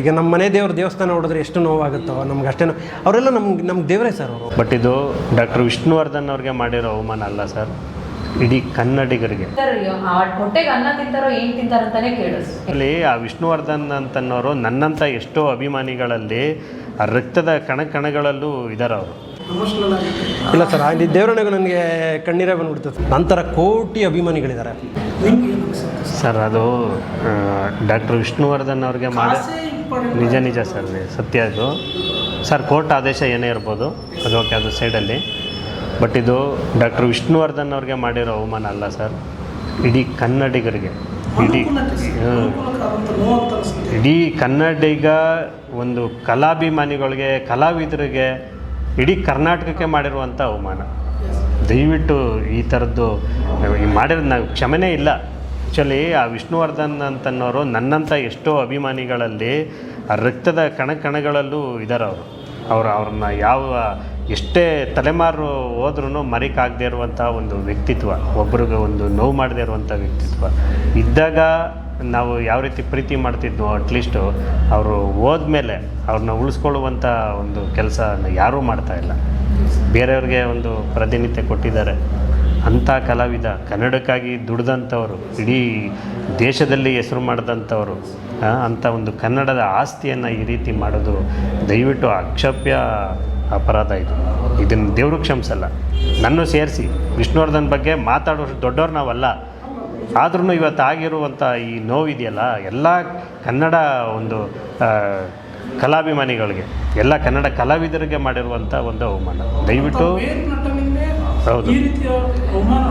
ಈಗ ನಮ್ಮ ಮನೆ ದೇವ್ರ ದೇವಸ್ಥಾನ ಹೊಡೆದ್ರೆ ಎಷ್ಟು ನೋವಾಗುತ್ತೋ ನಮ್ಗೆ ಅಷ್ಟೇ ಅವರೆಲ್ಲ ನಮ್ಗೆ ನಮ್ಗೆ ದೇವರೇ ಸರ್ ಅವರು. ಬಟ್ ಇದು ಡಾಕ್ಟರ್ ವಿಷ್ಣುವರ್ಧನ್ ಅವ್ರಿಗೆ ಮಾಡಿರೋ ಅವಮಾನ ಅಲ್ಲ ಸರ್. ಇಡೀ ಕನ್ನಡಿಗರಿಗೆ. ಹೊಟ್ಟೆಗೆ ಅನ್ನ ತಿಂತಾರೋ ಏನ್ ತಿಂತಾರಂತಾನೆ ಕೇಳಿಸ್ ಅಲ್ಲಿ ಆ ವಿಷ್ಣುವರ್ಧನ್ ಅಂತನ್ನೋರು ನನ್ನಂಥ ಎಷ್ಟೋ ಅಭಿಮಾನಿಗಳಲ್ಲಿ ಆ ರಕ್ತದ ಕಣ ಕಣಗಳಲ್ಲೂ ಇದ್ದಾರೆ ಅವರು. ಇಲ್ಲ ಸರ್ ಅಲ್ಲಿ ದೇವರನಿಗೂ ನನಗೆ ಕಣ್ಣೀರೇ ಬಂದ್ಬಿಡ್ತದೆ ನಂತರ ಕೋಟಿ ಅಭಿಮಾನಿಗಳಿದ್ದಾರೆ. ಸರ್? ಅದು ಡಾಕ್ಟರ್ ವಿಷ್ಣುವರ್ಧನ್ ಅವ್ರಿಗೆ ಮಾಡಿ ನಿಜ ನಿಜ ಸರ್ ಸತ್ಯ ಅದು ಸರ್ ಕೋರ್ಟ್ ಆದೇಶ ಏನೇ ಇರ್ಬೋದು ಅದು ಓಕೆ ಅದು ಸೈಡಲ್ಲಿ ಬಟ್ ಇದು ಡಾಕ್ಟರ್ ವಿಷ್ಣುವರ್ಧನ್ ಅವ್ರಿಗೆ ಮಾಡಿರೋ ಅವಮಾನ ಅಲ್ಲ ಸರ್. ಇಡೀ ಕನ್ನಡಿಗರಿಗೆ ಇಡೀ ಹ್ಞೂ ಇಡೀ ಕನ್ನಡಿಗ ಒಂದು ಕಲಾಭಿಮಾನಿಗಳಿಗೆ ಕಲಾವಿದರಿಗೆ ಇಡೀ ಕರ್ನಾಟಕಕ್ಕೆ ಮಾಡಿರುವಂಥ ಅವಮಾನ. ದಯವಿಟ್ಟು ಈ ಥರದ್ದು ಈ ಮಾಡಿರೋದು ನಾವು ಕ್ಷಮೆನೇ ಇಲ್ಲ. ಆ್ಯಕ್ಚುಲಿ ಆ ವಿಷ್ಣುವರ್ಧನ್ ಅಂತನ್ನೋರು ನನ್ನಂಥ ಎಷ್ಟೋ ಅಭಿಮಾನಿಗಳಲ್ಲಿ ರಕ್ತದ ಕಣ ಕಣಗಳಲ್ಲೂ ಇದ್ದಾರೆ ಅವರು. ಅವರು ಅವ್ರನ್ನ ಯಾವ, ಎಷ್ಟೇ ತಲೆಮಾರು ಹೋದ್ರೂ ಮರಿಕಾಗದೇ ಇರುವಂಥ ಒಂದು ವ್ಯಕ್ತಿತ್ವ, ಒಬ್ರಿಗೆ ಒಂದು ನೋವು ಮಾಡದೇ ಇರುವಂಥ ವ್ಯಕ್ತಿತ್ವ. ಇದ್ದಾಗ ನಾವು ಯಾವ ರೀತಿ ಪ್ರೀತಿ ಮಾಡ್ತಿದ್ವೋ ಅಟ್ಲೀಸ್ಟು ಅವರು ಹೋದ್ಮೇಲೆ ಅವ್ರನ್ನ ಉಳಿಸ್ಕೊಳ್ಳುವಂಥ ಒಂದು ಕೆಲಸ ಯಾರೂ ಮಾಡ್ತಾ ಇಲ್ಲ. ಬೇರೆಯವ್ರಿಗೆ ಒಂದು ಪ್ರಾತಿನಿಧ್ಯ ಕೊಟ್ಟಿದ್ದಾರೆ. ಅಂಥ ಕಲಾವಿದ ಕನ್ನಡಕ್ಕಾಗಿ ದುಡ್ದಂಥವ್ರು, ಇಡೀ ದೇಶದಲ್ಲಿ ಹೆಸರು ಮಾಡಿದಂಥವರು ಅಂಥ ಒಂದು ಕನ್ನಡದ ಆಸ್ತಿಯನ್ನು ಈ ರೀತಿ ಮಾಡೋದು ದಯವಿಟ್ಟು ಅಕ್ಷಪ್ಯ ಅಪರಾಧ ಇದು. ಇದನ್ನು ದೇವರು ಕ್ಷಮಿಸಲ್ಲ. ನನ್ನ ಸೇರಿಸಿ. ವಿಷ್ಣುವರ್ಧನ್ ಬಗ್ಗೆ ಮಾತಾಡೋಷ್ಟು ದೊಡ್ಡವ್ರು ನಾವಲ್ಲ. ಆದ್ರೂ ಇವತ್ತು ಆಗಿರುವಂಥ ಈ ನೋವಿದೆಯಲ್ಲ, ಎಲ್ಲ ಕನ್ನಡ ಒಂದು ಕಲಾಭಿಮಾನಿಗಳಿಗೆ, ಎಲ್ಲ ಕನ್ನಡ ಕಲಾವಿದರಿಗೆ ಮಾಡಿರುವಂಥ ಒಂದು ಅವಮಾನ. ದಯವಿಟ್ಟು ಹೌದು.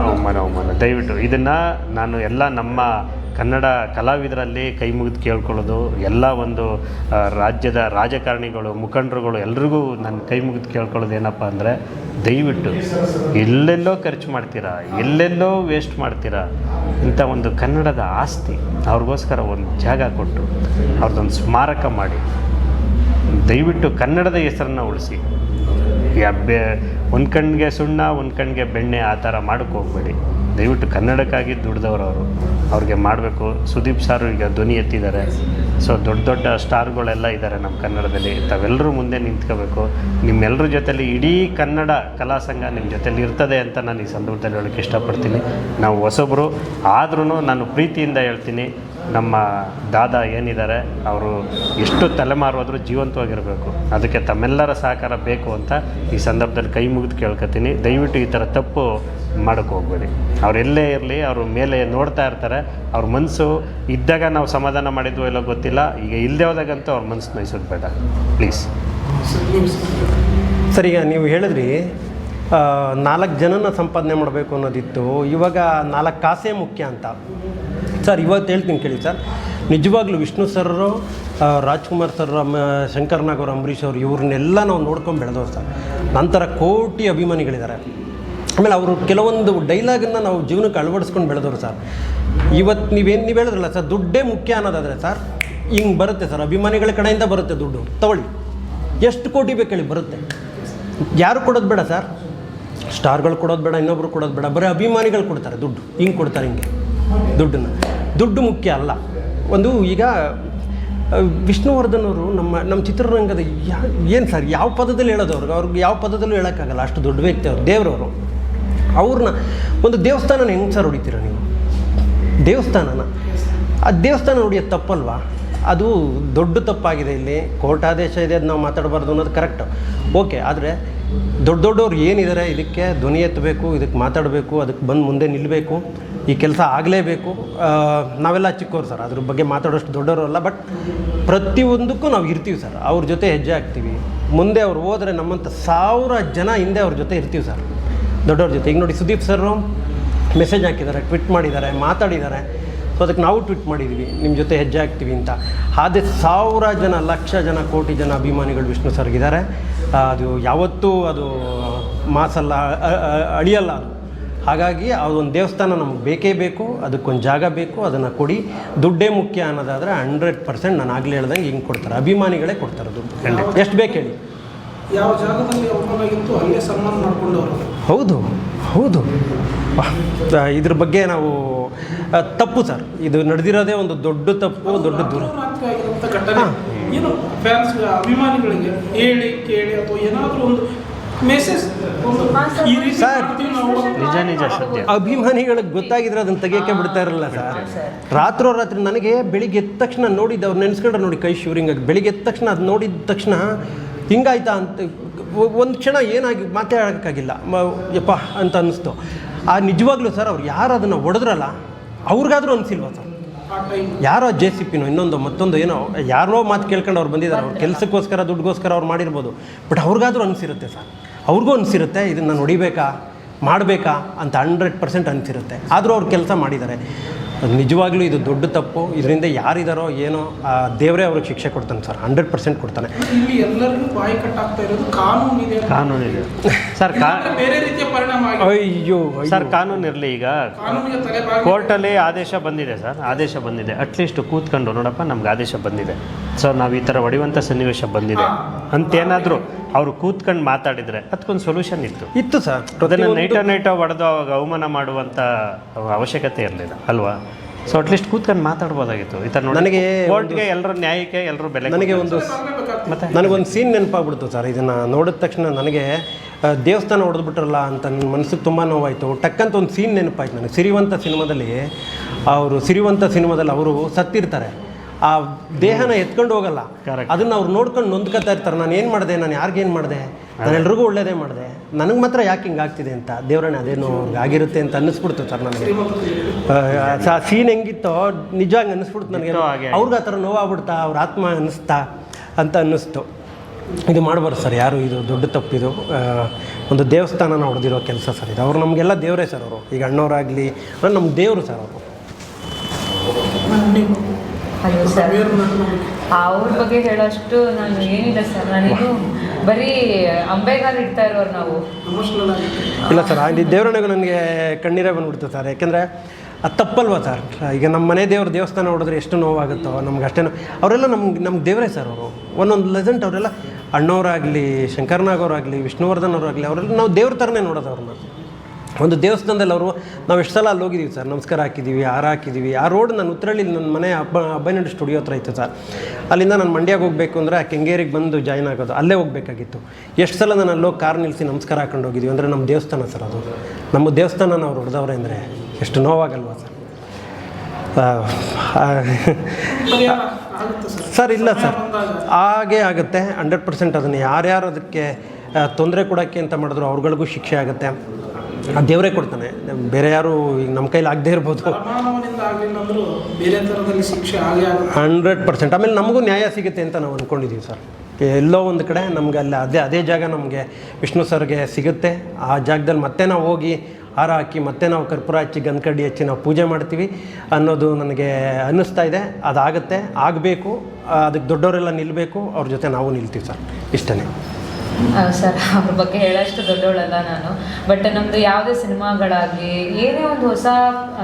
ಅವಮಾನ. ಅವಮಾನ ದಯವಿಟ್ಟು ಇದನ್ನು ನಾನು ಎಲ್ಲ ನಮ್ಮ ಕನ್ನಡ ಕಲಾವಿದರಲ್ಲಿ ಕೈ ಮುಗಿದು ಕೇಳ್ಕೊಳ್ಳೋದು ಎಲ್ಲ ಒಂದು ರಾಜ್ಯದ ರಾಜಕಾರಣಿಗಳು ಮುಖಂಡರುಗಳು ಎಲ್ರಿಗೂ ನನ್ನ ಕೈ ಮುಗಿದು ಕೇಳ್ಕೊಳ್ಳೋದು ಏನಪ್ಪ ಅಂದರೆ ದಯವಿಟ್ಟು ಎಲ್ಲೆಲ್ಲೋ ಖರ್ಚು ಮಾಡ್ತೀರಾ ಎಲ್ಲೆಲ್ಲೋ ವೇಸ್ಟ್ ಮಾಡ್ತೀರಾ ಇಂಥ ಒಂದು ಕನ್ನಡದ ಆಸ್ತಿ ಅವ್ರಿಗೋಸ್ಕರ ಒಂದು ಜಾಗ ಕೊಟ್ಟು ಅವ್ರದ್ದೊಂದು ಸ್ಮಾರಕ ಮಾಡಿ ದಯವಿಟ್ಟು ಕನ್ನಡದ ಹೆಸರನ್ನು ಉಳಿಸಿ. ಬೆ ಒಂದು ಕಣ್ಣಿಗೆ ಸುಣ್ಣ, ಒಂದು ಕಣ್ಣಿಗೆ ಬೆಣ್ಣೆ ಆ ಥರ ಮಾಡೋಕ್ಕೆ ಹೋಗ್ಬೇಡಿ. ದಯವಿಟ್ಟು ಕನ್ನಡಕ್ಕಾಗಿ ದುಡ್ದವ್ರು ಅವರು. ಅವ್ರಿಗೆ ಮಾಡಬೇಕು. ಸುದೀಪ್ ಸಾರು ಈಗ ಧ್ವನಿ ಎತ್ತಿದ್ದಾರೆ. ಸೊ ದೊಡ್ಡ ದೊಡ್ಡ ಸ್ಟಾರ್ಗಳೆಲ್ಲ ಇದ್ದಾರೆ ನಮ್ಮ ಕನ್ನಡದಲ್ಲಿ. ತಾವೆಲ್ಲರೂ ಮುಂದೆ ನಿಂತ್ಕೋಬೇಕು. ನಿಮ್ಮೆಲ್ಲರ ಜೊತೆಲಿ ಇಡೀ ಕನ್ನಡ ಕಲಾ ಸಂಘ ನಿಮ್ಮ ಜೊತೆಲಿ ಇರ್ತದೆ ಅಂತ ನಾನು ಈ ಸಂದರ್ಭದಲ್ಲಿ ಹೇಳೋಕ್ಕೆ ಇಷ್ಟಪಡ್ತೀನಿ. ನಾವು ಹೊಸೊಬ್ಬರು ಆದ್ರೂ ನಾನು ಪ್ರೀತಿಯಿಂದ ಹೇಳ್ತೀನಿ. ನಮ್ಮ ದಾದಾ ಏನಿದ್ದಾರೆ, ಅವರು ಎಷ್ಟು ತಲೆಮಾರು ಜೀವಂತವಾಗಿರಬೇಕು. ಅದಕ್ಕೆ ತಮ್ಮೆಲ್ಲರ ಸಹಕಾರ ಬೇಕು ಅಂತ ಈ ಸಂದರ್ಭದಲ್ಲಿ ಕೈ ಮುಗಿದು ಕೇಳ್ಕೊತೀನಿ. ದಯವಿಟ್ಟು ಈ ಥರ ತಪ್ಪು ಮಾಡೋಕ್ಕೆ ಹೋಗ್ಬೇಡಿ. ಎಲ್ಲೇ ಇರಲಿ, ಅವರು ಮೇಲೆ ನೋಡ್ತಾ ಇರ್ತಾರೆ, ಅವ್ರ ಮನಸ್ಸು ಇದ್ದಾಗ ನಾವು ಸಮಾಧಾನ ಮಾಡಿದ್ವೋ ಇಲ್ಲೋ ಗೊತ್ತಿಲ್ಲ, ಈಗ ಇಲ್ಲದೆ ಹೋದಾಗಂತೂ ಅವ್ರ ಮನಸ್ಸು ನೋಯಿಸೋದು ಬೇಡ. ಪ್ಲೀಸ್. ಸರಿ, ಈಗ ನೀವು ಹೇಳಿದ್ರಿ ನಾಲ್ಕು ಜನನ ಸಂಪಾದನೆ ಮಾಡಬೇಕು ಅನ್ನೋದಿತ್ತು. ಇವಾಗ ನಾಲ್ಕು ಕಾಸೇ ಮುಖ್ಯ ಅಂತ. ಸರ್, ಇವತ್ತು ಹೇಳ್ತೀನಿ ಕೇಳಿ ಸರ್. ನಿಜವಾಗ್ಲೂ ವಿಷ್ಣು ಸರ್ರು ರಾಜ್ಕುಮಾರ್ ಸರ್ ಶಂಕರ್ ನಾಗ್ ಅವರು ಅಂಬರೀಷ್ ಅವರು ಇವ್ರನ್ನೆಲ್ಲ ನಾವು ನೋಡ್ಕೊಂಡು ಬೆಳೆದವ್ರು ಸರ್. ನಂತರ ಕೋಟಿ ಅಭಿಮಾನಿಗಳಿದ್ದಾರೆ ಆಮೇಲೆ ಅವರು ಕೆಲವೊಂದು ಡೈಲಾಗನ್ನು ನಾವು ಜೀವನಕ್ಕೆ ಅಳವಡಿಸ್ಕೊಂಡು ಬೆಳೆದವರು ಸರ್. ಇವತ್ತು ನೀವೇನು ನೀವು ಹೇಳಿದ್ರಲ್ಲ ಸರ್, ದುಡ್ಡೇ ಮುಖ್ಯ ಅನ್ನೋದಾದರೆ ಸರ್, ಹಿಂಗೆ ಬರುತ್ತೆ ಸರ್, ಅಭಿಮಾನಿಗಳ ಕಡೆಯಿಂದ ಬರುತ್ತೆ ದುಡ್ಡು. ತಗೊಳ್ಳಿ. ಎಷ್ಟು ಕೋಟಿ ಬೇಕು ಬರುತ್ತೆ. ಯಾರು ಕೊಡೋದು ಬೇಡ ಸರ್? ಸ್ಟಾರ್ಗಳು ಕೊಡೋದು ಬೇಡ, ಇನ್ನೊಬ್ರು ಕೊಡೋದು ಬೇಡ, ಬರೀ ಅಭಿಮಾನಿಗಳು ಕೊಡ್ತಾರೆ ದುಡ್ಡು. ಹಿಂಗೆ ಕೊಡ್ತಾರೆ ಹಿಂಗೆ ದುಡ್ಡನ್ನು. ದುಡ್ಡು ಮುಖ್ಯ ಅಲ್ಲ. ಒಂದು ಈಗ ವಿಷ್ಣುವರ್ಧನ್ ಅವರು ನಮ್ಮ ನಮ್ಮ ಚಿತ್ರರಂಗದ ಯಾ, ಏನು ಸರ್, ಯಾವ ಪದದಲ್ಲಿ ಹೇಳೋದು ಅವ್ರಿಗೆ? ಅವ್ರಿಗೆ ಯಾವ ಪದದಲ್ಲೂ ಹೇಳೋಕ್ಕಾಗಲ್ಲ. ಅಷ್ಟು ದೊಡ್ಡ ವ್ಯಕ್ತಿ ಅವರು, ದೇವರವರು. ಅವ್ರನ್ನ, ಒಂದು ದೇವಸ್ಥಾನನ ಹೆಂಗೆ ಸರ್ ಹೊಡಿತೀರ ನೀವು? ದೇವಸ್ಥಾನನ? ಆ ದೇವಸ್ಥಾನ ಹೊಡಿಯೋದು ತಪ್ಪಲ್ವಾ? ಅದು ದೊಡ್ಡ ತಪ್ಪಾಗಿದೆ ಇಲ್ಲಿ. ಕೋರ್ಟ್ ಆದೇಶ ಇದೆ ಅದು ನಾವು ಮಾತಾಡಬಾರ್ದು ಅನ್ನೋದು ಕರೆಕ್ಟ್. ಓಕೆ, ಆದರೆ ದೊಡ್ಡ ದೊಡ್ಡವ್ರು ಏನಿದ್ದಾರೆ ಇದಕ್ಕೆ ಧ್ವನಿ ಎತ್ತಬೇಕು, ಇದಕ್ಕೆ ಮಾತಾಡಬೇಕು, ಅದಕ್ಕೆ ಬಂದು ಮುಂದೆ ನಿಲ್ಲಬೇಕು ಈ ಕೆಲಸ ಆಗಲೇಬೇಕು. ನಾವೆಲ್ಲ ಚಿಕ್ಕವ್ರು ಸರ್, ಅದ್ರ ಬಗ್ಗೆ ಮಾತಾಡೋಷ್ಟು ದೊಡ್ಡವರು ಅಲ್ಲ, ಬಟ್ ಪ್ರತಿಯೊಂದಕ್ಕೂ ನಾವು ಇರ್ತೀವಿ ಸರ್, ಅವ್ರ ಜೊತೆ ಹೆಜ್ಜೆ ಹಾಕ್ತೀವಿ. ಮುಂದೆ ಅವ್ರು ಹೋದರೆ ನಮ್ಮಂಥ ಸಾವಿರ ಜನ ಹಿಂದೆ ಅವ್ರ ಜೊತೆ ಇರ್ತೀವಿ ಸರ್ ದೊಡ್ಡವ್ರ ಜೊತೆ. ಈಗ ನೋಡಿ ಸುದೀಪ್ ಸರ್ ಮೆಸೇಜ್ ಹಾಕಿದ್ದಾರೆ, ಟ್ವಿಟ್ ಮಾಡಿದ್ದಾರೆ, ಮಾತಾಡಿದ್ದಾರೆ. ಸೊ ಅದಕ್ಕೆ ನಾವು ಟ್ವಿಟ್ ಮಾಡಿದ್ವಿ ನಿಮ್ಮ ಜೊತೆ ಹೆಜ್ಜೆ ಹಾಕ್ತೀವಿ ಅಂತ. ಆದರೆ ಸಾವಿರ ಜನ, ಲಕ್ಷ ಜನ, ಕೋಟಿ ಜನ ಅಭಿಮಾನಿಗಳು ವಿಷ್ಣು ಸರ್ಗಿದ್ದಾರೆ. ಅದು ಯಾವತ್ತೂ ಅದು ಮಾಸಲ್ಲ ಅಳಿಯಲ್ಲ ಅದು. ಹಾಗಾಗಿ ಅದೊಂದು ದೇವಸ್ಥಾನ ನಮ್ಗೆ ಬೇಕೇ ಬೇಕು ಅದಕ್ಕೊಂದು ಜಾಗ ಬೇಕು ಅದನ್ನು ಕೊಡಿ. ದುಡ್ಡೇ ಮುಖ್ಯ ಅನ್ನೋದಾದರೆ ಹಂಡ್ರೆಡ್ ಪರ್ಸೆಂಟ್ ನಾನು ಆಗಲೇ ಹೇಳ್ದಂಗೆ ಹಿಂಗೆ ಕೊಡ್ತಾರೆ. ಅಭಿಮಾನಿಗಳೇ ಕೊಡ್ತಾರೆ ದುಡ್ಡು. ಎಷ್ಟು ಬೇಕು ಹೇಳಿ? ಯಾವ ಜಾಗದಲ್ಲಿ ಅಲ್ಲೇ ಸನ್ಮಾನ ಮಾಡ್ಕೊಂಡವರು? ಹೌದು ಹೌದು. ಇದ್ರ ಬಗ್ಗೆ ನಾವು ತಪ್ಪು ಸರ್. ಇದು ನಡೆದಿರೋದೇ ಒಂದು ದೊಡ್ಡ ತಪ್ಪು ದೊಡ್ಡ ದೂರ ಏನು ಫ್ಯಾನ್ಸ್ ಅಭಿಮಾನಿಗಳಿಗೆ ಹೇಳಿ ಕೇಳಿ ಅಥವಾ ಏನಾದರೂ ಒಂದು ಮೆಸೇಜ್ ಒಂದು ಈ ರೀತಿ ಸರ್, ಮಾಡ್ತೀವಿ ನಾವು ನಿಜ ನಿಜ ಸತ್ಯ. ಅಭಿಮಾನಿಗಳಿಗೆ ಗೊತ್ತಾಗಿದ್ರೆ ಅದನ್ನ ತೆಗಿಯೋಕೆ ಬಿಡ್ತಾ ಇರಲ್ಲ ಸರ್. ರಾತ್ರೋ ರಾತ್ರಿ ನನಗೆ ಬೆಳಿಗ್ಗೆ ಎದ್ದ ತಕ್ಷಣ ನೋಡಿದ್ದು ಅವ್ರು ನೆನೆಸ್ಕೊಂಡ್ರೆ ನೋಡಿ ಕೈ ಶಿವರಿಂಗ್ ಆಗಿ. ಬೆಳಿಗ್ಗೆ ಎದ್ದ ತಕ್ಷಣ ಅದು ನೋಡಿದ ತಕ್ಷಣ ಹಿಂಗಾಯ್ತಾ ಅಂತ ಒಂದು ಕ್ಷಣ ಏನಾಗಿ ಮಾತಾಡೋಕ್ಕಾಗಿಲ್ಲ. ಮ ಯಪ್ಪ ಅಂತ ಅನ್ನಿಸ್ತು. ಆ ನಿಜವಾಗ್ಲೂ ಸರ್ ಅವ್ರು ಯಾರು ಅದನ್ನು ಹೊಡೆದ್ರಲ್ಲ ಅವ್ರಿಗಾದ್ರೂ ಅನಿಸಿಲ್ವಾ ಸರ್? ಆ ಟೈಮ್ ಯಾರೋ ಜೆ ಸಿ ಪಿನೋ ಇನ್ನೊಂದು ಮತ್ತೊಂದು ಏನೋ ಯಾರೋ ಮಾತು ಕೇಳ್ಕೊಂಡು ಅವ್ರು ಬಂದಿದ್ದಾರೆ. ಅವ್ರ ಕೆಲಸಕ್ಕೋಸ್ಕರ ದುಡ್ಡುಗೋಸ್ಕರ ಅವ್ರು ಮಾಡಿರ್ಬೋದು. ಬಟ್ ಅವ್ರಿಗಾದ್ರೂ ಅನಿಸಿರುತ್ತೆ ಸರ್. ಅವ್ರಿಗೂ ಅನಿಸಿರುತ್ತೆ ಇದನ್ನು ನಾನು ಹೊಡಿಬೇಕಾ ಮಾಡಬೇಕಾ ಅಂತ ಹಂಡ್ರೆಡ್ ಪರ್ಸೆಂಟ್ ಅನಿಸಿರುತ್ತೆ. ಆದರೂ ಅವ್ರು ಕೆಲಸ ಮಾಡಿದ್ದಾರೆ. ನಿಜವಾಗ್ಲೂ ಇದು ದೊಡ್ಡ ತಪ್ಪು. ಇದರಿಂದ ಯಾರಿದಾರೋ ಏನೋ ಆ ದೇವರೇ ಅವ್ರಿಗೆ ಶಿಕ್ಷೆ ಕೊಡ್ತಾನೆ ಸರ್. ಹಂಡ್ರೆಡ್ ಪರ್ಸೆಂಟ್ ಕೊಡ್ತಾನೆ. ಇಲ್ಲಿ ಎಲ್ಲರಿಗೂ ಬಾಯಿ ಕಟ್ಟಾಗ್ತಾ ಇರೋದು ಕಾನೂನಿದೆ ಕಾನೂನಿದೆ ಸರ್ ಕಾ ಬೇರೆ ರೀತಿಯ ಪರಿಣಾಮ ಆಗಿದೆ. ಅಯ್ಯೋ ಸರ್ ಕಾನೂನು ಇರಲಿ ಈಗ. ಕಾನೂನಿಗೆ ತಲೆಬಾಗಿ ಕೋರ್ಟಲ್ಲಿ ಆದೇಶ ಬಂದಿದೆ ಸರ್. ಆದೇಶ ಬಂದಿದೆ. ಅಟ್ಲೀಸ್ಟ್ ಕೂತ್ಕೊಂಡು ನೋಡಪ್ಪ ನಮ್ಗೆ ಆದೇಶ ಬಂದಿದೆ. ಸರ್ ನಾವು ಈ ಥರ ಹೊಡೆಯುವಂಥ ಸನ್ನಿವೇಶ ಬಂದಿದೆ. ಅಂತೇನಾದರೂ ಅವರು ಕೂತ್ಕೊಂಡು ಮಾತಾಡಿದರೆ ಅದಕ್ಕೊಂದು ಸೊಲ್ಯೂಷನ್ ಇತ್ತು. ಇತ್ತು ಸರ್. ಅದನ್ನು ನೈಟ ನೈಟ ಹೊಡೆದು ಅವಾಗ ಅವಮಾನ ಮಾಡುವಂಥ ಅವಶ್ಯಕತೆ ಇರಲಿಲ್ಲ ಅಲ್ವಾ? ಸೊ ಅಟ್ಲೀಸ್ಟ್ ಕೂತ್ಕೊಂಡು ಮಾತಾಡ್ಬೋದಾಗಿತ್ತು. ಈ ಥರ ನನಗೆ ಕೋರ್ಟ್ಗೆ ಎಲ್ಲರೂ ನ್ಯಾಯಕ್ಕೆ ಎಲ್ಲರೂ ಬೆಲೆ ನನಗೆ ಒಂದು ಮತ್ತೆ? ನನಗೊಂದು ಸೀನ್ ನೆನಪಾಗ್ಬಿಡ್ತು ಸರ್. ಇದನ್ನು ನೋಡಿದ ತಕ್ಷಣ ನನಗೆ ದೇವಸ್ಥಾನ ಹೊಡೆದ್ಬಿಟ್ರಲ್ಲ ಅಂತ ನನ್ನ ಮನಸ್ಸಿಗೆ ತುಂಬ ನೋವಾಯಿತು. ಟಕ್ಕಂತ ಒಂದು ಸೀನ್ ನೆನಪಾಯ್ತು ನನಗೆ. ಸಿರಿವಂತ ಸಿನಿಮಾದಲ್ಲಿ ಅವರು ಸಿರಿವಂತ ಸಿನಿಮಾದಲ್ಲಿ ಅವರು ಸತ್ತಿರ್ತಾರೆ. ಆ ದೇಹನ ಎತ್ಕೊಂಡು ಹೋಗಲ್ಲ. ಅದನ್ನ ಅದನ್ನು ಅವ್ರು ನೋಡ್ಕೊಂಡು ನೊಂದ್ಕೊತಾ ಇರ್ತಾರೆ. ನಾನು ಏನು ಮಾಡಿದೆ? ನಾನು ಯಾರಿಗೇನು ಮಾಡಿದೆ? ನಾನು ಎಲ್ರಿಗೂ ಒಳ್ಳೇದೇ ಮಾಡಿದೆ. ನನಗೆ ಮಾತ್ರ ಯಾಕೆ ಹಿಂಗೆ ಆಗ್ತಿದೆ ಅಂತ? ದೇವರನ್ನ ಅದೇನು ಅವ್ರಿಗೆ ಆಗಿರುತ್ತೆ ಅಂತ ಅನ್ನಿಸ್ಬಿಡ್ತು ಸರ್ ನನಗೆ. ಆ ಸೀನ್ ಹೆಂಗಿತ್ತೋ ನಿಜ ಹಂಗೆ ಅನ್ನಿಸ್ಬಿಡ್ತು ನನಗೆ. ಅವ್ರಿಗೆ ಆ ಥರ ನೋವಾಗ್ಬಿಡ್ತಾ ಅವ್ರ ಆತ್ಮ ಅನ್ನಿಸ್ತಾ ಅಂತ ಅನ್ನಿಸ್ತು. ಇದು ಮಾಡ್ಬಾರ್ದು ಸರ್ ಯಾರು ಇದು ದೊಡ್ಡ ತಪ್ಪಿದು ಒಂದು ದೇವಸ್ಥಾನನ ಹೊಡೆದಿರೋ ಕೆಲಸ ಸರ್ ಇದು. ಅವ್ರು ನಮಗೆಲ್ಲ ದೇವರೇ ಸರ್ ಅವರು. ಈಗ ಅಣ್ಣವರಾಗಲಿ ನಮ್ಮ ದೇವರು ಸರ್ ಅವರು. ಅಯ್ಯೋ ಸರ್ ಅವ್ರ ಬಗ್ಗೆ ಹೇಳೋಷ್ಟು ನಾನು ಏನಿಲ್ಲ ಸರ್ ನಾನೇನು ಬರೀ ಅಂಬೆಗಾಲ್ ಇಡ್ತಾ ಇರೋರು ನಾವು. ಇಲ್ಲ ಸರ್ ಅಲ್ಲಿ ದೇವರನಿಗೂ ನನಗೆ ಕಣ್ಣೀರೇ ಬಂದ್ಬಿಡ್ತು ಸರ್ ಯಾಕೆಂದರೆ ಅದು ತಪ್ಪಲ್ವಾ ಸರ್ ಈಗ ನಮ್ಮ ಮನೆ ದೇವ್ರ ದೇವಸ್ಥಾನ ಹೊಡೆದ್ರೆ ಎಷ್ಟು ನೋವಾಗುತ್ತೋ ನಮ್ಗೆ ಅಷ್ಟೇ ನೋವು. ಅವರೆಲ್ಲ ನಮ್ಗೆ ನಮ್ಗೆ ದೇವರೇ ಸರ್ ಅವರು. ಒಂದೊಂದು ಲೆಜೆಂಟ್ ಅವರೆಲ್ಲ. ಅಣ್ಣವರಾಗಲಿ ಶಂಕರ್ನಾಗವರಾಗಲಿ ವಿಷ್ಣುವರ್ಧನ್ ಅವರಾಗಲಿ ಅವರೆಲ್ಲ ನಾವು ದೇವ್ರ ಥರನೇ ನೋಡೋದು ಅವ್ರನ್ನ ಒಂದು ದೇವಸ್ಥಾನದಲ್ಲಿ ಅವರು, ನಾವು ಎಷ್ಟು ಸಲ ಅಲ್ಲಿ ಹೋಗಿದ್ದೀವಿ ಸರ್? ನಮಸ್ಕಾರ ಹಾಕಿದ್ದೀವಿ ಹಾರ ಹಾಕಿದ್ದೀವಿ ಆ ರೋಡ್ ನಾನು ಉತ್ತರಳ್ಳಿ ನನ್ನ ಮನೆ ಹಬ್ಬ ಹಬ್ಬನಡ್ ಸ್ಟುಡಿಯೋ ಹತ್ರ ಇತ್ತು ಸರ್. ಅಲ್ಲಿಂದ ನಾನು ಮಂಡ್ಯಕ್ಕೆ ಹೋಗಬೇಕು ಅಂದರೆ ಆ ಕೆಂಗೇರಿಗೆ ಬಂದು ಜಾಯ್ನ್ ಆಗೋದು, ಅಲ್ಲೇ ಹೋಗಬೇಕಾಗಿತ್ತು. ಎಷ್ಟು ಸಲ ನಾನು ಅಲ್ಲೋಗಿ ಕಾರ್ ನಿಲ್ಲಿಸಿ ನಮಸ್ಕಾರ ಹಾಕೊಂಡು ಹೋಗಿದ್ದೀವಿ ಅಂದರೆ ನಮ್ಮ ದೇವಸ್ಥಾನ ಸರ್ ಅದು. ನಮ್ಮ ದೇವಸ್ಥಾನ ನಾವು ಹೊಡೆದವ್ರೆ ಅಂದರೆ ಎಷ್ಟು ನೋವಾಗಲ್ವಾ ಸರ್. ಸರ್ ಇಲ್ಲ ಸರ್. ಹಾಗೇ ಆಗುತ್ತೆ ಹಂಡ್ರೆಡ್ ಪರ್ಸೆಂಟ್ ಅದನ್ನು ಯಾರ್ಯಾರು ಅದಕ್ಕೆ ತೊಂದರೆ ಕೊಡೋಕ್ಕೆ ಅಂತ ಮಾಡಿದ್ರು ಅವ್ರಗಳಿಗೂ ಶಿಕ್ಷೆ ಆಗುತ್ತೆ. ಆ ದೇವರೇ ಕೊಡ್ತಾನೆ. ಬೇರೆ ಯಾರು ಈಗ ನಮ್ಮ ಕೈಲಿ ಆಗದೆ ಇರ್ಬೋದು. Hundred percent. ಆಮೇಲೆ ನಮಗೂ ನ್ಯಾಯ ಸಿಗುತ್ತೆ ಅಂತ ನಾವು ಅಂದ್ಕೊಂಡಿದ್ದೀವಿ ಸರ್. ಎಲ್ಲೋ ಒಂದು ಕಡೆ ನಮಗೆ ಅಲ್ಲಿ ಅದೇ ಅದೇ ಜಾಗ ನಮಗೆ ವಿಷ್ಣು ಸರ್ಗೆ ಸಿಗುತ್ತೆ. ಆ ಜಾಗದಲ್ಲಿ ಮತ್ತೆ ನಾವು ಹೋಗಿ ಹಾರ ಹಾಕಿ ಮತ್ತೆ ನಾವು ಕರ್ಪೂರ ಹಚ್ಚಿ ಗಂಧಕಡ್ಡಿ ಹಚ್ಚಿ ನಾವು ಪೂಜೆ ಮಾಡ್ತೀವಿ ಅನ್ನೋದು ನನಗೆ ಅನ್ನಿಸ್ತಾ ಇದೆ. ಅದಾಗುತ್ತೆ ಆಗಬೇಕು. ಅದಕ್ಕೆ ದೊಡ್ಡವರೆಲ್ಲ ನಿಲ್ಲಬೇಕು ಅವ್ರ ಜೊತೆ ನಾವು ನಿಲ್ತೀವಿ ಸರ್. ಇಷ್ಟೇ ಸರ್, ಅವ್ರ ಬಗ್ಗೆ ಹೇಳೋಷ್ಟು ದೊಡ್ಡವಳಲ್ಲ ನಾನು. ಬಟ್ ನಮ್ದು ಯಾವುದೇ ಸಿನಿಮಾಗಳಾಗಲಿ, ಏನೇ ಒಂದು ಹೊಸ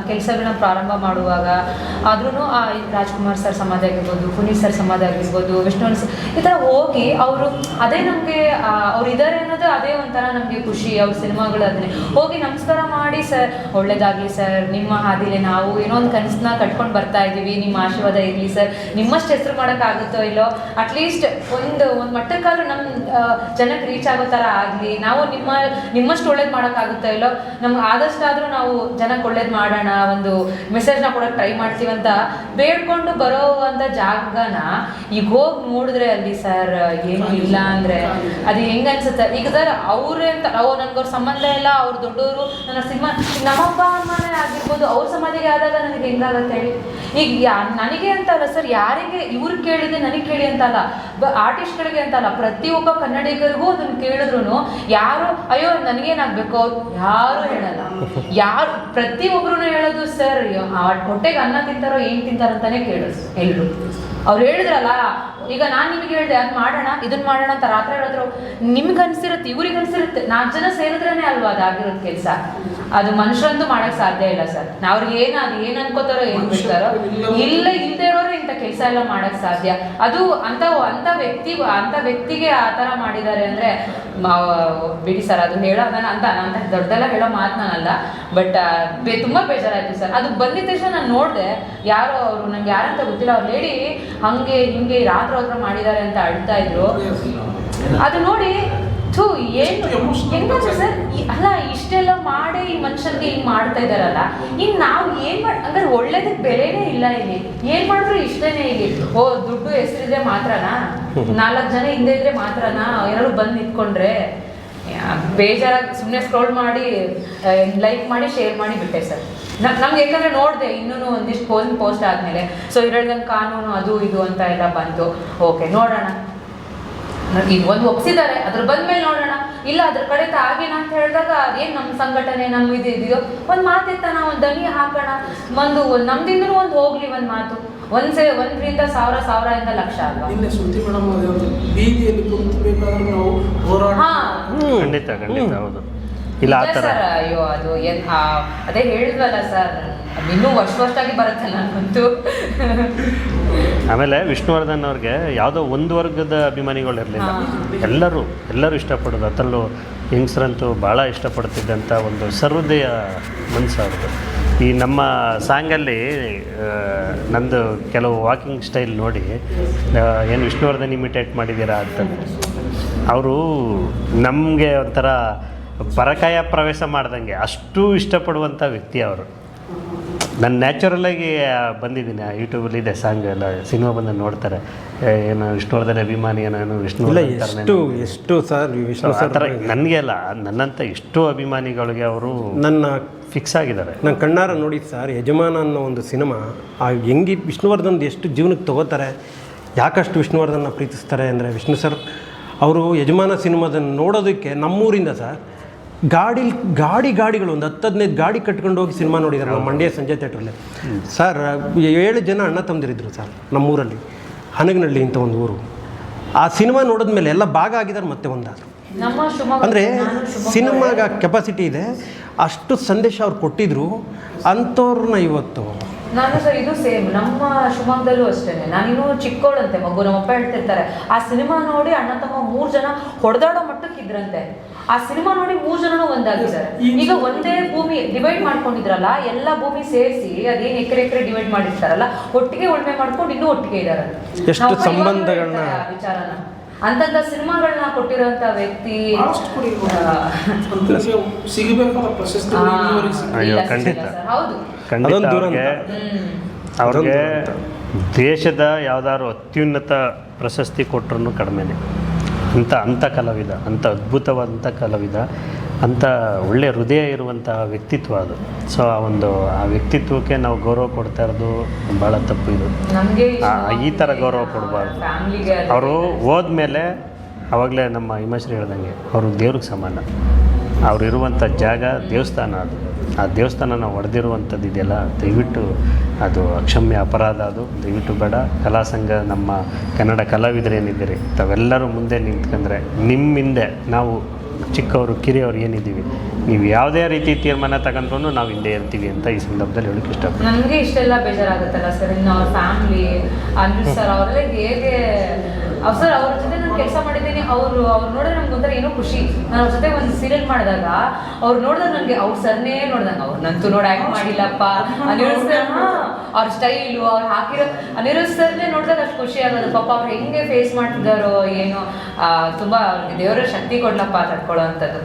ಕೆಲಸಗಳನ್ನ ಪ್ರಾರಂಭ ಮಾಡುವಾಗ ಆದ್ರೂ ಆ ರಾಜ್ಕುಮಾರ್ ಸರ್ ಸಮಾಧಿ ಆಗಿರ್ಬೋದು, ಪುನೀತ್ ಸರ್ ಸಮಾಧಿ ಆಗಿರ್ಬೋದು ವಿಷ್ಣುವರ್ ಸರ್, ಈ ಥರ ಹೋಗಿ ಅವರು ಅದೇ ನಮಗೆ ಅವ್ರು ಇದ್ದಾರೆ ಅನ್ನೋದು ಅದೇ ಒಂಥರ ನಮಗೆ ಖುಷಿ, ಅವ್ರ ಸಿನಿಮಾಗಳು ಅದನ್ನೇ. ಹೋಗಿ ನಮಸ್ಕಾರ ಮಾಡಿ, ಸರ್, ಒಳ್ಳೇದಾಗಲಿ, ಸರ್, ನಿಮ್ಮ ಹಾದಿಲೆ ನಾವು ಏನೋ ಒಂದು ಕನಸನ್ನ ಕಟ್ಕೊಂಡು ಬರ್ತಾ ಇದ್ದೀವಿ, ನಿಮ್ಮ ಆಶೀರ್ವಾದ ಇರಲಿ, ಸರ್. ನಿಮ್ಮಷ್ಟು ಹೆಸರು ಮಾಡೋಕ್ಕಾಗುತ್ತೋ ಇಲ್ಲೋ, ಅಟ್ಲೀಸ್ಟ್ ಒಂದು ಒಂದು ಮಟ್ಟಕ್ಕಾದ್ರೂ ನಮ್ಮ ಜನಕ್ಕೆ ರೀಚ್ ಆಗೋ ಥರ ಆಗಲಿ ನಾವು ನಿಮ್ಮ ನಿಮ್ಮಷ್ಟು ಒಳ್ಳೇದು ಮಾಡೋಕ್ಕಾಗುತ್ತೋ ಇಲ್ಲೋ? ನಮ್ಗೆ ಆದಷ್ಟಾದರೂ ನಾವು ಜನಕ್ಕೆ ಒಳ್ಳೇದು ಮಾಡೋಣ ಒಂದು ಮೆಸೇಜ್ನ ಕೊಡೋಕೆ ಟ್ರೈ ಮಾಡ್ತೀವಿ ಅಂತ ಬೇಡ್ಕೊಂಡು ಬರೋ ಅಂತ ಜಾಗನ ಈಗ ಹೋಗಿ ನೋಡಿದ್ರೆ ಅಲ್ಲಿ ಸರ್ ಏನು ಇಲ್ಲ ಅಂದರೆ ಅದು ಹೆಂಗೆ ಅನ್ಸುತ್ತೆ? ಈಗ ಸರ್ ಅವರೇ ಅಂತ ಅವ್ರು ನನ್ಗೆ ಅವ್ರ ಸಂಬಂಧ ಇಲ್ಲ ಅವ್ರ ದೊಡ್ಡವರು ನನ್ನ ಸಿನಿಮಾ ನಮ್ಮಪ್ಪ ಅಮ್ಮನೇ ಆಗಿರ್ಬೋದು ಅವ್ರ ಸಮಾಧಿಗೆ ಆದಾಗ ನನಗೆ ಹೆಂಗಾಗತ್ತೆ ಹೇಳಿ? ಈಗ ಯಾ ನನಗೆ ಅಂತಲ್ಲ ಸರ್ ಯಾರಿಗೆ ಇವ್ರು ಕೇಳಿದೆ ನನಗೆ ಕೇಳಿ ಅಂತಲ್ಲ ಬ ಆರ್ಟಿಸ್ಟ್ಗಳಿಗೆ ಅಂತಲ್ಲ ಪ್ರತಿಯೊಬ್ಬ ಕನ್ನಡಿಗರಿಗೂ ಅದನ್ನು ಕೇಳಿದ್ರು ಯಾರು, ಅಯ್ಯೋ, ನನಗೇನಾಗಬೇಕು? ಯಾರು ಹೇಳಲ್ಲ. ಯಾರು ಪ್ರತಿಯೊಬ್ಬರು ಹೇಳೋದು, ಸರ್ ಹೊಟ್ಟೆಗೆ ಅನ್ನ ತಿಂತಾರೋ, ಏನು ತಿಂತಾರಂತಾನೆ ಕೇಳೋದು, ಎಲ್ರು. ಅವ್ರು ಹೇಳಿದ್ರಲ್ಲ, ಈಗ ನಾನು ನಿಮಗೆ ಹೇಳಿದೆ, ಅದು ಮಾಡೋಣ ಇದನ್ನ ಮಾಡೋಣ ಅಂತ ರಾತ್ರಿ ಹೇಳಿದ್ರು, ನಿಮ್ಗೆ ಅನ್ಸಿರುತ್ತೆ, ಇವ್ರಿಗೆ ಅನ್ಸಿರುತ್ತೆ. ನಾಲ್ಕು ಜನ ಸೇರಿದ್ರೇನೆ ಅಲ್ವಾ ಅದಾಗಿರೋದು ಕೆಲಸ? ಅದು ಮನುಷ್ಯರಂತೂ ಮಾಡಕ್ ಸಾಧ್ಯ ಇಲ್ಲ ಸರ್. ಅವ್ರಿಗೆ ಏನ ಅದು ಏನ್ ಅನ್ಕೋತಾರೋ ಏನ್ ಬಿಡ್ತಾರೋ ಇಲ್ಲ ಇಲ್ದೇ ಇರೋರು ಇಂಥ ಕೆಲಸ ಎಲ್ಲ ಮಾಡಕ್ ಸಾಧ್ಯ. ಅದು ಅಂತ ಅಂತ ವ್ಯಕ್ತಿ ಅಂತ ವ್ಯಕ್ತಿಗೆ ಆ ತರ ಮಾಡಿದ್ದಾರೆ ಅಂದ್ರೆ ಬಿಡಿ ಸರ್ ಅದು ಹೇಳೋ ನಾನು ಅಂತ ಅಂತ ದೊಡ್ಡದೆಲ್ಲ ಹೇಳೋ ಮಾತು ನಾನಲ್ಲ ಬಟ್ ತುಂಬಾ ಬೇಜಾರಾಯ್ತು ಸರ್. ಅದು ಬಂದಿದ ತಕ್ಷಣ ನಾನು ನೋಡಿದೆ ಯಾರೋ ಅವರು ನಂಗೆ ಯಾರಂತ ಗೊತ್ತಿಲ್ಲ ಅವ್ರು ಲೇಡಿ ಹಂಗೆ ಹಿಂಗೆ ರಾತ್ರಿ ಹತ್ರ ಮಾಡಿದ್ದಾರೆ ಅಂತ ಅಳ್ತಾ ಇದ್ರು. ಅದು ನೋಡಿ ಥೂ ಏನು ಹೆಂಗಂದ್ರೆ ಸರ್ ಅಲ್ಲ ಇಷ್ಟೆಲ್ಲ ಮಾಡಿ ಈ ಮನುಷ್ಯನ್ಗೆ ಹಿಂಗ್ ಮಾಡ್ತಾ ಇದಾರಲ್ಲ? ಇನ್ ನಾವು ಏನ್ ಮಾಡ್ ಅಂದ್ರೆ ಒಳ್ಳೇದಕ್ಕೆ ಬೆಲೆನೇ ಇಲ್ಲ ಇಲ್ಲಿ. ಏನ್ ಮಾಡಿದ್ರು ಇಷ್ಟೇನೆ ಇಲ್ಲಿ. ಓ ದುಡ್ಡು ಹೆಸರಿದ್ರೆ ಮಾತ್ರನಾ? ನಾಲ್ಕು ಜನ ಹಿಂದೆ ಇದ್ರೆ ಮಾತ್ರನಾ? ಯಾರು ಬಂದು ನಿಂತ್ಕೊಂಡ್ರೆ? ಬೇಜಾರಾಗಿ ಸುಮ್ಮನೆ ಸ್ಕ್ರೋಲ್ ಮಾಡಿ ಲೈಕ್ ಮಾಡಿ ಶೇರ್ ಮಾಡಿ ಬಿಟ್ಟೆ ಸರ್. ನಮ್ಗೆ ಯಾಕಂದ್ರೆ ನೋಡಿದೆ ಇನ್ನೂ ಒಂದಿಷ್ಟು ಪೋಸ್ಟ್ ಪೋಸ್ಟ್ ಆದ್ಮೇಲೆ. ಸೊ ಇರೋದಂಗೆ ಕಾನೂನು ಅದು ಇದು ಅಂತ ಎಲ್ಲ ಬಂತು. ಓಕೆ ನೋಡೋಣ. ಈಗ ಒಂದು ಒಪ್ಸಿದ್ದಾರೆ ಅದ್ರ ಬಂದ್ಮೇಲೆ ನೋಡೋಣ. ಇಲ್ಲ ಅದ್ರ ಕಡೆ ಆಗಿನ ಅಂತ ಹೇಳಿದಾಗ ಅದೇನ್ ನಮ್ಮ ಸಂಘಟನೆ ನಮ್ಮ ಇದು ಇದೆಯೋ ಒಂದು ಮಾತೆತ್ತನ ಒಂದು ದನಿ ಹಾಕೋಣ. ಒಂದು ಒಂದ್ ನಮ್ದಿಂದನೂ ಒಂದು ಹೋಗ್ಲಿ ಒಂದು ಮಾತು. ಒಂದ್ಸೇ ಒಂದರಿಂದ ಸಾವಿರ ಸಾವಿರದಿಂದ ಲಕ್ಷ ಅಲ್ವಾ? ನಿನ್ನೆ ಶ್ರುತಿ ಮೇಡಮ್ ಅದೊಂದು ಬೀದಿಯಲ್ಲಿ ಕುಂತಬೇಕಾದ್ರೆ ನಾವು ಹೋರಾಟ ಹಾ. ಖಂಡಿತ ಖಂಡಿತ ಹೌದು. ಇಲ್ಲ ಆ ಥರ. ಸರ್ ಅಯ್ಯೋ ಅದು ಏನ್ ಆ, ಅದೇ ಹೇಳಿದ್ವಲ್ಲ ಸರ್ ಇನ್ನೂ ವರ್ಷ ವರ್ಷಾಗಿ ಬರುತ್ತೆ ನನಗಂತೂ ಆಮೇಲೆ ವಿಷ್ಣುವರ್ಧನ್ ಅವ್ರಿಗೆ ಯಾವುದೋ ಒಂದು ವರ್ಗದ ಅಭಿಮಾನಿಗಳು ಇರಲಿಲ್ಲ. ಎಲ್ಲರೂ ಎಲ್ಲರೂ ಇಷ್ಟಪಡೋದು. ಅದರಲ್ಲೂ ಹೆಂಗಸ್ರಂತೂ ಭಾಳ ಇಷ್ಟಪಡ್ತಿದ್ದಂಥ ಒಂದು ಸರ್ವದಯ ಮನಸ್ಸು ಅವ್ರದ್ದು. ಈ ನಮ್ಮ ಸಾಂಗಲ್ಲಿ ಆ, ನಂದು ಕೆಲವು ವಾಕಿಂಗ್ ಸ್ಟೈಲ್ ನೋಡಿ ಏನು ವಿಷ್ಣುವರ್ಧನ್ ಇಮಿಟೇಟ್ ಮಾಡಿದ್ದೀರಾ ಅಂತ. ಅವರು ನಮಗೆ ಒಂಥರ ಪರಕಾಯ ಪ್ರವೇಶ ಮಾಡ್ದಂಗೆ ಅಷ್ಟು ಇಷ್ಟಪಡುವಂಥ ವ್ಯಕ್ತಿ ಅವರು. ನಾನು ನ್ಯಾಚುರಲಾಗಿ ಬಂದಿದ್ದೀನಿ. ಯೂಟ್ಯೂಬಲ್ಲಿ ಇದೆ ಸಾಂಗ್ ಎಲ್ಲ ಸಿನಿಮಾ ಬಂದು ನೋಡ್ತಾರೆ. ಏನು ವಿಷ್ಣುವರ್ಧನ ಅಭಿಮಾನಿ ಏನೋ ವಿಷ್ಣು ಎಷ್ಟು ಎಷ್ಟು ಸರ್ ವಿಷ್ಣು ಸರ್ ಥರ ನನಗೆ ಅಲ್ಲ ನನ್ನಂಥ ಎಷ್ಟು ಅಭಿಮಾನಿಗಳಿಗೆ ಅವರು ನನ್ನ ಫಿಕ್ಸ್ ಆಗಿದ್ದಾರೆ. ನಾನು ಕಣ್ಣಾರ ನೋಡಿದ್ದು ಸರ್ ಯಜಮಾನ ಅನ್ನೋ ಒಂದು ಸಿನಿಮಾ ಆ ಹೆಂಗಿ ವಿಷ್ಣುವರ್ಧನ್ ಎಷ್ಟು ಜೀವನಕ್ಕೆ ತಗೋತಾರೆ ಯಾಕಷ್ಟು ವಿಷ್ಣುವರ್ಧನ ಪ್ರೀತಿಸ್ತಾರೆ ಅಂದರೆ ವಿಷ್ಣು ಸರ್ ಅವರು ಯಜಮಾನ ಸಿನಿಮಾದನ್ನು ನೋಡೋದಕ್ಕೆ ನಮ್ಮೂರಿಂದ ಸರ್ ಗಾಡಿ ಗಾಡಿ ಗಾಡಿಗಳು ಒಂದು ಹತ್ತು ಹದಿನೈದು ಗಾಡಿ ಕಟ್ಕೊಂಡು ಹೋಗಿ ಸಿನಿಮಾ ನೋಡಿದ್ದಾರೆ ನಮ್ಮ ಮಂಡ್ಯ ಸಂಜೆ ಥಿಯೇಟ್ರಲ್ಲಿ. ಸರ್ ಏಳು ಜನ ಅಣ್ಣ ತಂದಿರಿದ್ರು ಸರ್ ನಮ್ಮೂರಲ್ಲಿ ಹನಗನಹಳ್ಳಿ ಅಂತ ಒಂದು ಊರು. ಆ ಸಿನಿಮಾ ನೋಡಿದ ಮೇಲೆ ಎಲ್ಲ ಭಾಗ ಆಗಿದ್ದಾರೆ ಮತ್ತೆ ಒಂದಾದರು. ಅಂದರೆ ಸಿನಿಮಾಗ ಕೆಪಾಸಿಟಿ ಇದೆ ಅಷ್ಟು ಸಂದೇಶ ಅವ್ರು ಕೊಟ್ಟಿದ್ರು ಅಂಥವ್ರನ್ನ ಇವತ್ತು. ನಾನು ಸರ್ ಇದು ಸೇಮ್ ನಮ್ಮ ಶಿವಮೊಗ್ಗದಲ್ಲೂ ಅಷ್ಟೇ ನಾನಿನ್ನು ಚಿಕ್ಕೋಳಂತೆ ಮಗು ನಮ್ಮಪ್ಪ ಹೇಳ್ತಿರ್ತಾರೆ ಆ ಸಿನಿಮಾ ನೋಡಿ ಅಣ್ಣ ತಮ್ಮ ಮೂರು ಜನ ಹೊಡೆದಾಡೋ ಮಟ್ಟಕ್ಕೆ ಇದ್ರಂತೆ. ಆ ಸಿನಿಮಾ ನೋಡಿ ಮೂರ್ ಜನನು ಒಂದಾಗಿದ್ದಾರೆ. ಈಗ ಒಂದೇ ಭೂಮಿ ಡಿವೈಡ್ ಮಾಡ್ಕೊಂಡಿದ್ರಲ್ಲ ಎಲ್ಲ ಭೂಮಿ ಸೇರಿಸಿ ಅದೇನ್ ಎಕರೆ ಎಕರೆ ಡಿವೈಡ್ ಮಾಡಿರ್ತಾರಲ್ಲ ಒಟ್ಟಿಗೆ ಉಳ್ಮೆ ಮಾಡ್ಕೊಂಡು ಇನ್ನೂ ಒಟ್ಟಿಗೆ ಇದಾರೆ. ಎಷ್ಟು ಸಂಬಂಧಗಳನ್ನ ವಿಚಾರನ. ಅಂತಂತ ಸಿನಿಮಾಗಳನ್ನ ಕೊಟ್ಟಿರೋಂತ ವ್ಯಕ್ತಿ ಸಿಗಬೇಕಾದ ಪ್ರಶಸ್ತಿ. ಹೌದು. ಅವ್ರಿಗೆ ದೇಶದ ಯಾವ್ದಾದ್ರು ಅತ್ಯುನ್ನತ ಪ್ರಶಸ್ತಿ ಕೊಟ್ಟರು ಕಡಿಮೆನೆ. ಅಂಥ ಅಂಥ ಕಲಾವಿದ ಅಂಥ ಅದ್ಭುತವಾದಂಥ ಕಲಾವಿದ ಅಂಥ ಒಳ್ಳೆಯ ಹೃದಯ ಇರುವಂಥ ವ್ಯಕ್ತಿತ್ವ ಅದು. ಸೊ ಆ ಒಂದು ಆ ವ್ಯಕ್ತಿತ್ವಕ್ಕೆ ನಾವು ಗೌರವ ಕೊಡ್ತಾ ಇರೋದು ಭಾಳ ತಪ್ಪು ಇದು. ಈ ಥರ ಗೌರವ ಕೊಡಬಾರ್ದು. ಅವರು ಹೋದ್ಮೇಲೆ ಆವಾಗಲೇ ನಮ್ಮ ಹಿಮಶ್ರೀ ಹೇಳ್ದಂಗೆ ಅವರು ದೇವ್ರಿಗೆ ಸಮಾನ. ಅವರು ಇರುವಂಥ ಜಾಗ ದೇವಸ್ಥಾನ ಅದು. ಆ ದೇವಸ್ಥಾನನ ನಾವು ಹೊಡೆದಿರುವಂಥದ್ದು ಇದೆಯಲ್ಲ, ದಯವಿಟ್ಟು ಅದು ಅಕ್ಷಮ್ಯ ಅಪರಾಧ ಅದು. ದಯವಿಟ್ಟು ಬೇಡ. ಕಲಾ ಸಂಘ ನಮ್ಮ ಕನ್ನಡ ಕಲಾವಿದರು ಏನಿದ್ದೀರಿ, ತಾವೆಲ್ಲರೂ ಮುಂದೆ ನಿಂತ್ಕೊಂಡ್ರೆ ನಿಮ್ಮ ಹಿಂದೆ ನಾವು ಚಿಕ್ಕವರು, ಕಿರಿಯವರು ಏನಿದ್ದೀವಿ, ನೀವು ಯಾವುದೇ ರೀತಿ ತೀರ್ಮಾನ ತಗೊಂಡ್ರು ನಾವು ಹಿಂದೆ ಇರ್ತೀವಿ ಅಂತ ಈ ಸಂದರ್ಭದಲ್ಲಿ ಹೇಳಕ್ಕೆ ಇಷ್ಟಪಡ್ತೀನಿ. ನನಗೆ ಇಷ್ಟೆಲ್ಲ ಬೇಜಾರಾಗುತ್ತಲ್ಲ ಸರ್, ಇನ್ನು ಅವ್ರ ಫ್ಯಾಮಿಲಿ ಅನಿಲ್ ಸರ್, ಅವರೆಲ್ಲ ಹೇಗೆ ಸರ್, ಅವ್ರ ಜೊತೆ ನಾನು ಕೆಲಸ ಮಾಡಿದ್ದೀನಿ ಅವರು, ಅವ್ರು ನೋಡಿದ್ರೆ ನಮ್ಗೆ ಒಂಥರ ಏನೋ ಖುಷಿ. ನಾನು ಅವ್ರ ಜೊತೆ ಒಂದು ಸೀರಿಯಲ್ ಮಾಡಿದಾಗ, ಅವ್ರು ನೋಡಿದಾಗ ನನಗೆ ಅವ್ರ ಸರ್ನೇ ನೋಡ್ದಂಗೆ ಅವ್ರು ನಂತೂ ನೋಡಿ ಆ್ಯಕ್ಟ್ ಮಾಡಿಲ್ಲಪ್ಪ. ಅನಿರುದ್ ಸರ್ ಅವ್ರ ಸ್ಟೈಲು ಅವ್ರು ಹಾಕಿರೋ ಅನಿರುದ್ ಸರ್ನೇ ನೋಡಿದಾಗ ಅಷ್ಟು ಖುಷಿ ಆಗೋದು. ಪಾಪ ಅವ್ರು ಹೆಂಗೆ ಫೇಸ್ ಮಾಡ್ತಿದ್ದಾರೋ ಏನೋ ತುಂಬಾ ಅವ್ರಿಗೆ ದೇವರ ಶಕ್ತಿ ಕೊಡ್ಲಪ್ಪ ತಡ್ಕೊಳ್ಳೋ ಅಂಥದ್ದು